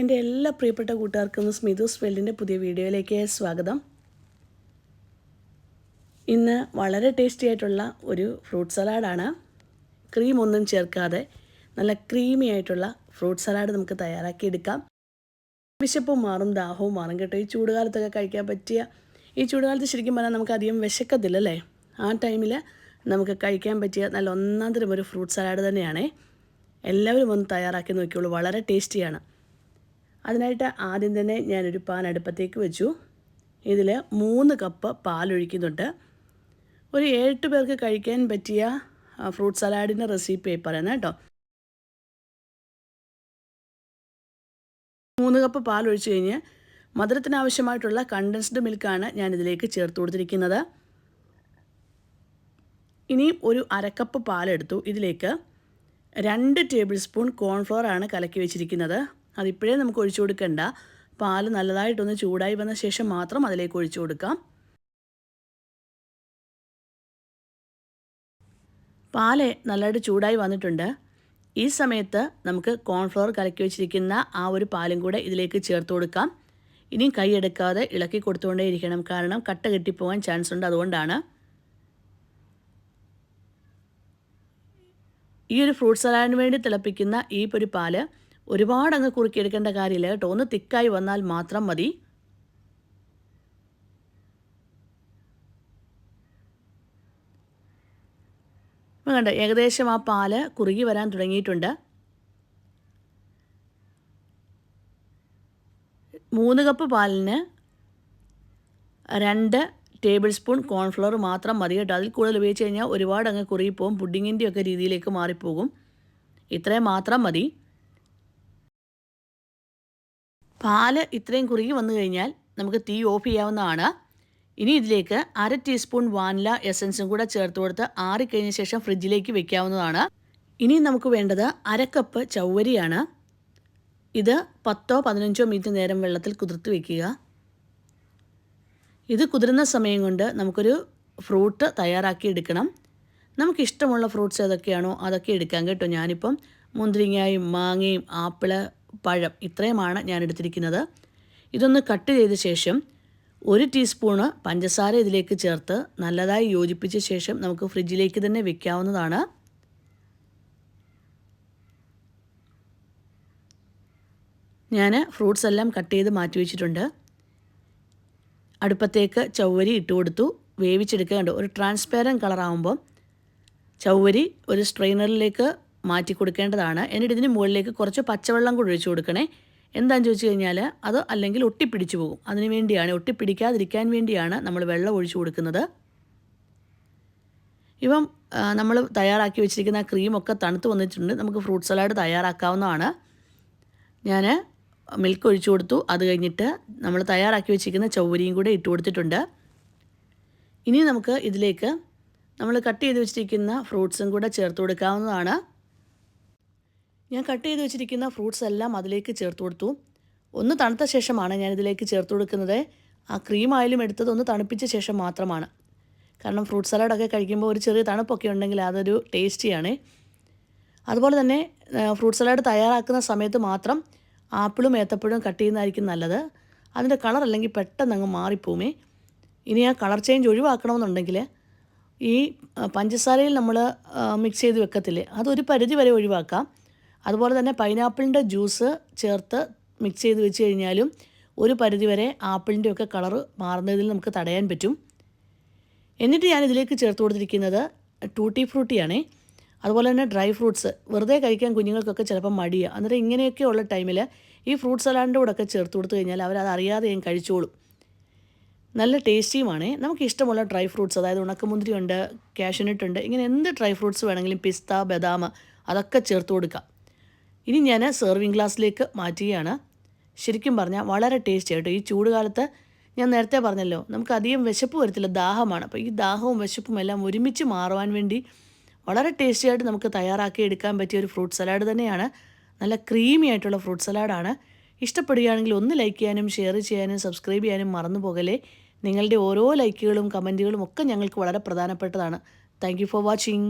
എന്റെ എല്ലാ പ്രിയപ്പെട്ട കൂട്ടുകാർക്കും സ്മിതൂസ് വെല്ലിന്റെ പുതിയ വീഡിയോയിലേക്ക് സ്വാഗതം. ഇന്ന് വളരെ ടേസ്റ്റി ആയിട്ടുള്ള ഒരു ഫ്രൂട്ട് സലാഡാണ്. ക്രീം ഒന്നും ചേർക്കാതെ നല്ല ക്രീമി ആയിട്ടുള്ള ഫ്രൂട്ട് സലാഡ് നമുക്ക് തയ്യാറാക്കിയെടുക്കാം. വിശപ്പും മാറും ദാഹവും മാറും കേട്ടോ. ഈ ചൂടുകാലത്തൊക്കെ കഴിക്കാൻ പറ്റിയ ഈ ചൂടുകാലത്ത് ശരിക്കും പറഞ്ഞാൽ നമുക്ക് അധികം വിശക്കത്തില്ലല്ലേ? ആ ടൈമിൽ നമുക്ക് കഴിക്കാൻ പറ്റിയ നല്ല ഒന്നാം തരം ഒരു ഫ്രൂട്ട് സലാഡ് തന്നെയാണേ. എല്ലാവരും ഒന്ന് തയ്യാറാക്കി നോക്കിയുള്ളൂ വളരെ ടേസ്റ്റിയാണ്. അതിനായിട്ട് ആദ്യം തന്നെ ഞാനൊരു പാൻ അടുപ്പത്തേക്ക് വെച്ചു. ഇതിൽ മൂന്ന് കപ്പ് പാലൊഴിക്കുന്നുണ്ട്. ഒരു ഏഴ് പേർക്ക് കഴിക്കാൻ പറ്റിയ ഫ്രൂട്ട് സലാഡിന്റെ റെസിപ്പി പറയുന്നത് കേട്ടോ. മൂന്ന് കപ്പ് പാൽ ഒഴിച്ച് കഴിഞ്ഞ് മധുരത്തിന് ആവശ്യമായിട്ടുള്ള കണ്ടൻസ്ഡ് മിൽക്കാണ് ഞാൻ ഇതിലേക്ക് ചേർത്ത് കൊടുത്തിരിക്കുന്നത്. ഇനി ഒരു അരക്കപ്പ് പാലെടുത്തു. ഇതിലേക്ക് രണ്ട് ടേബിൾ സ്പൂൺ കോൺഫ്ലോർ ആണ് കലക്കി വെച്ചിരിക്കുന്നത്. അതിപ്പോഴേ നമുക്ക് ഒഴിച്ചു കൊടുക്കണ്ട. പാൽ നല്ലതായിട്ടൊന്ന് ചൂടായി വന്ന ശേഷം മാത്രം അതിലേക്ക് ഒഴിച്ചു കൊടുക്കാം. പാൽ നല്ലതായിട്ട് ചൂടായി വന്നിട്ടുണ്ട്. ഈ സമയത്ത് നമുക്ക് കോൺഫ്ലവർ കലക്കി വെച്ചിരിക്കുന്ന ആ ഒരു പാലും കൂടെ ഇതിലേക്ക് ചേർത്ത് കൊടുക്കാം. ഇനിയും കൈയെടുക്കാതെ ഇളക്കി കൊടുത്തുകൊണ്ടേ ഇരിക്കണം. കാരണം കട്ട കെട്ടിപ്പോകാൻ ചാൻസ് ഉണ്ട് അതുകൊണ്ടാണ്. ഈ ഒരു ഫ്രൂട്ട് സലാഡിന് വേണ്ടി തിളപ്പിക്കുന്ന ഈ ഒരു പാൽ ഒരുപാട് അങ്ങ് കുറുക്കിയെടുക്കേണ്ട കാര്യമില്ല കേട്ടോ. ഒന്ന് തിക്കായി വന്നാൽ മാത്രം മതി. കണ്ട ഏകദേശം ആ പാൽ കുറുകി വരാൻ തുടങ്ങിയിട്ടുണ്ട്. മൂന്ന് കപ്പ് പാലിന് രണ്ട് ടേബിൾ സ്പൂൺ കോൺഫ്ലവർ മാത്രം മതി കേട്ടോ. അതിൽ കൂടുതൽ ഉപയോഗിച്ച് കഴിഞ്ഞാൽ ഒരുപാട് അങ്ങ് കുറുകിപ്പോവും പുഡിങ്ങിന്റെയൊക്കെ രീതിയിലേക്ക് മാറിപ്പോകും. ഇത്രയും മാത്രം മതി. പാൽ ഇത്രയും കുറുകി വന്നു കഴിഞ്ഞാൽ നമുക്ക് തീ ഓഫ് ചെയ്യാവുന്നതാണ്. ഇനി ഇതിലേക്ക് അര ടീസ്പൂൺ വാനില എസൻസും കൂടെ ചേർത്ത് കൊടുത്ത് ആറിക്കഴിഞ്ഞ ശേഷം ഫ്രിഡ്ജിലേക്ക് വെക്കാവുന്നതാണ്. ഇനി നമുക്ക് വേണ്ടത് അര കപ്പ് ഇത് പത്തോ പതിനഞ്ചോ മിനിറ്റ് നേരം വെള്ളത്തിൽ കുതിർത്ത് വെക്കുക. ഇത് കുതിരുന്ന സമയം കൊണ്ട് നമുക്കൊരു ഫ്രൂട്ട് തയ്യാറാക്കി എടുക്കണം. നമുക്കിഷ്ടമുള്ള ഫ്രൂട്ട്സ് ഏതൊക്കെയാണോ അതൊക്കെ എടുക്കാം കേട്ടോ ഞാനിപ്പം. മുന്തിരിങ്ങയും മാങ്ങയും ആപ്പിൾ പഴം ഇത്രയുമാണ് ഞാൻ എടുത്തിരിക്കുന്നത് ഇതൊന്ന് കട്ട് ചെയ്ത ശേഷം ഒരു ടീസ്പൂണ് പഞ്ചസാര ഇതിലേക്ക് ചേർത്ത് നല്ലതായി യോജിപ്പിച്ച ശേഷം നമുക്ക് ഫ്രിഡ്ജിലേക്ക് തന്നെ വെക്കാവുന്നതാണ്. ഞാൻ ഫ്രൂട്ട്സ് എല്ലാം കട്ട് ചെയ്ത് മാറ്റി വെച്ചിട്ടുണ്ട്. അടുപ്പത്തേക്ക് ചൗവരി ഇട്ട് കൊടുത്തു. വേവിച്ചെടുക്കുക ഒരു ട്രാൻസ്പെറന്റ് കളറാകുമ്പോൾ ചൗവരി ഒരു സ്ട്രെയിനറിലേക്ക് മാറ്റി കൊടുക്കേണ്ടതാണ്. എന്നിട്ട് ഇതിന് മുകളിലേക്ക് കുറച്ച് പച്ചവെള്ളം കൂടി ഒഴിച്ചു കൊടുക്കണേ. എന്താണെന്ന് ചോദിച്ചു കഴിഞ്ഞാൽ അത് അല്ലെങ്കിൽ ഒട്ടിപ്പിടിച്ചു പോകും. അതിന് വേണ്ടിയാണ് ഒട്ടിപ്പിടിക്കാതിരിക്കാൻ വേണ്ടിയാണ് നമ്മൾ വെള്ളം ഒഴിച്ചു കൊടുക്കുന്നത്. ഇപ്പം നമ്മൾ തയ്യാറാക്കി വെച്ചിരിക്കുന്ന ക്രീമൊക്കെ തണുത്ത് വന്നിട്ടുണ്ട്. നമുക്ക് ഫ്രൂട്ട് സലാഡ് തയ്യാറാക്കാവുന്നതാണ്. ഞാൻ മിൽക്ക് ഒഴിച്ചു കൊടുത്തു. അത് കഴിഞ്ഞിട്ട് നമ്മൾ തയ്യാറാക്കി വെച്ചിരിക്കുന്ന ചൗവരിയും കൂടെ ഇട്ട് കൊടുത്തിട്ടുണ്ട്. ഇനി നമുക്ക് ഇതിലേക്ക് നമ്മൾ കട്ട് ചെയ്ത് വെച്ചിരിക്കുന്ന ഫ്രൂട്ട്സും കൂടെ ചേർത്ത് കൊടുക്കാവുന്നതാണ്. ഞാൻ കട്ട് ചെയ്ത് വെച്ചിരിക്കുന്ന ഫ്രൂട്ട്സ് എല്ലാം അതിലേക്ക് ചേർത്ത് കൊടുത്തു. ഒന്ന് തണുത്ത ശേഷമാണ് ഞാൻ ഇതിലേക്ക് ചേർത്ത് കൊടുക്കുന്നത്. ആ ക്രീം ആയാലും എടുത്തത് ഒന്ന് തണുപ്പിച്ച ശേഷം മാത്രമാണ്. കാരണം ഫ്രൂട്ട് സലാഡൊക്കെ കഴിക്കുമ്പോൾ ഒരു ചെറിയ തണുപ്പൊക്കെ ഉണ്ടെങ്കിൽ അതൊരു ടേസ്റ്റിയാണ്. അതുപോലെ തന്നെ ഫ്രൂട്ട് സലാഡ് തയ്യാറാക്കുന്ന സമയത്ത് മാത്രം ആപ്പിളും ഏത്തപ്പഴവും കട്ട് ചെയ്യുന്നതായിരിക്കും നല്ലത്. അതിന്റെ കളർ അല്ലെങ്കിൽ പെട്ടെന്ന് അങ്ങ് മാറിപ്പോമേ ഇനി ആ കളർ ചേഞ്ച് ഒഴിവാക്കണമെന്നുണ്ടെങ്കിൽ ഈ പഞ്ചസാരയിൽ നമ്മൾ മിക്സ് ചെയ്ത് വെക്കത്തില്ലേ? അതൊരു പരിധി വരെ ഒഴിവാക്കാം. അതുപോലെ തന്നെ പൈനാപ്പിളിന്റെ ജ്യൂസ് ചേർത്ത് മിക്സ് ചെയ്ത് വെച്ച് കഴിഞ്ഞാലും ഒരു പരിധിവരെ ആപ്പിളിന്റെ ഒക്കെ കളർ മാറുന്നതിൽ നമുക്ക് തടയാൻ പറ്റും. എന്നിട്ട് ഞാൻ ഇതിലേക്ക് ചേർത്ത് കൊടുത്തിരിക്കുന്നത് ടൂട്ടി ഫ്രൂട്ടിയാണേ. അതുപോലെ തന്നെ ഡ്രൈ ഫ്രൂട്ട്സ്. വെറുതെ കഴിക്കാൻ കുഞ്ഞുങ്ങൾക്കൊക്കെ ചിലപ്പോൾ മടിയാണ് അന്നേരം ഇങ്ങനെയൊക്കെയുള്ള ടൈമിൽ ഈ ഫ്രൂട്ട് സലാഡിന്റെ കൂടെ ഒക്കെ ചേർത്ത് കൊടുത്തു കഴിഞ്ഞാൽ അവരത് അറിയാതെ ഞാൻ കഴിച്ചോളും. നല്ല ടേസ്റ്റിയുമാണ്. നമുക്ക് ഇഷ്ടമുള്ള ഡ്രൈ ഫ്രൂട്ട്സ് അതായത് ഉണക്കമുന്തിരി ഉണ്ട് കാഷ്യനട്ട് ഉണ്ട് ഇങ്ങനെ എന്ത് ഡ്രൈ ഫ്രൂട്ട്സ് വേണമെങ്കിലും പിസ്ത ബദാം അതൊക്കെ ചേർത്ത് കൊടുക്കാം. ഇനി ഞാൻ സെർവിങ് ഗ്ലാസ്സിലേക്ക് മാറ്റുകയാണ്. ശരിക്കും പറഞ്ഞാൽ വളരെ ടേസ്റ്റി ആയിട്ട്. ഈ ചൂട് കാലത്ത് ഞാൻ നേരത്തെ പറഞ്ഞല്ലോ നമുക്ക് അധികം വിശപ്പ് വരത്തില്ല ദാഹമാണ്. അപ്പോൾ ഈ ദാഹവും വിശപ്പും എല്ലാം ഒരുമിച്ച് മാറുവാൻ വേണ്ടി വളരെ ടേസ്റ്റി ആയിട്ട് നമുക്ക് തയ്യാറാക്കി എടുക്കാൻ പറ്റിയ ഒരു ഫ്രൂട്ട് സലാഡ് തന്നെയാണ്. നല്ല ക്രീമി ആയിട്ടുള്ള ഫ്രൂട്ട് സലാഡാണ് ഇഷ്ടപ്പെടുകയാണെങ്കിൽ ഒന്ന് ലൈക്ക് ചെയ്യാനും ഷെയർ ചെയ്യാനും സബ്സ്ക്രൈബ് ചെയ്യാനും മറന്നു പോകലേ നിങ്ങളുടെ ഓരോ ലൈക്കുകളും കമന്റുകളും ഒക്കെ ഞങ്ങൾക്ക് വളരെ പ്രധാനപ്പെട്ടതാണ്. Thank for watching